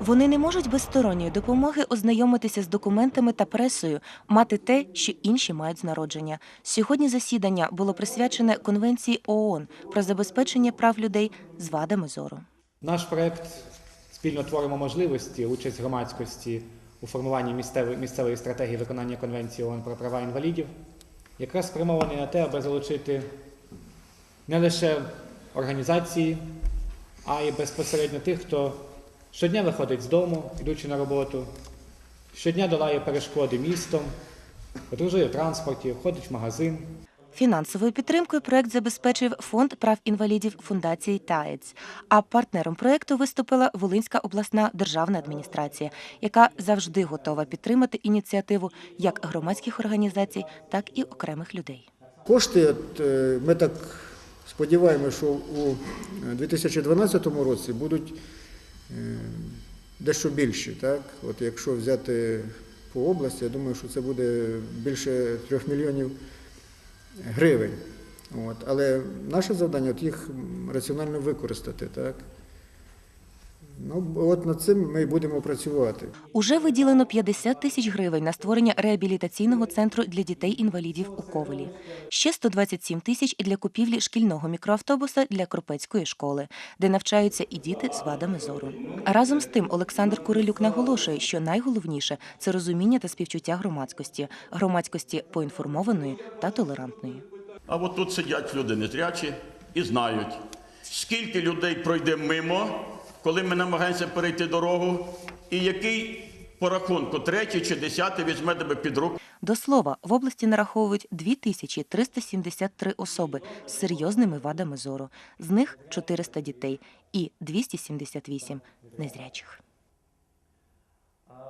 Вони не можуть без сторонньої допомоги ознайомитися з документами та пресою, мати те, що інші мають з народження. Сьогодні засідання було присвячене Конвенції ООН про забезпечення прав людей з вадами зору. Наш проект спільно творимо можливості, участь громадськості у формуванні місцевої, стратегії виконання Конвенції ООН про права інвалідів, якраз спрямований на те, аби залучити не лише організації, а й безпосередньо тих, хто щодня виходить з дому, йдучи на роботу, щодня долає перешкоди містом, подорожує в транспорті, входить в магазин, Фінансовою підтримкою проект забезпечив фонд прав інвалідів фундації ТАЕЦ. А партнером проекту виступила Волинська обласна державна адміністрація, яка завжди готова підтримати ініціативу як громадських організацій, так і окремих людей. Кошти, е, ми так сподіваємося, що у 2012 році будуть е, дещо більші. Так? От якщо взяти по області, я думаю, що це буде більше трьох мільйонів гривень. От. Але наше завдання от їх раціонально використати. Так? Ну, от над цим ми будемо працювати. Уже виділено 50 тисяч гривень на створення реабілітаційного центру для дітей-інвалідів у Ковелі. Ще 127 тисяч для купівлі шкільного мікроавтобуса для Кропецької школи, де навчаються і діти з вадами зору. Разом з тим Олександр Курилюк наголошує, що найголовніше це розуміння та співчуття громадськості, громадськості поінформованої та толерантної. А от тут сидять люди незрячі і знають, скільки людей пройде мимо, коли ми намагаємося перейти дорогу, і який по рахунку третій чи десятий візьме тебе під руку. До слова, в області нараховують 2373 особи з серйозними вадами зору. З них 400 дітей і 278 незрячих.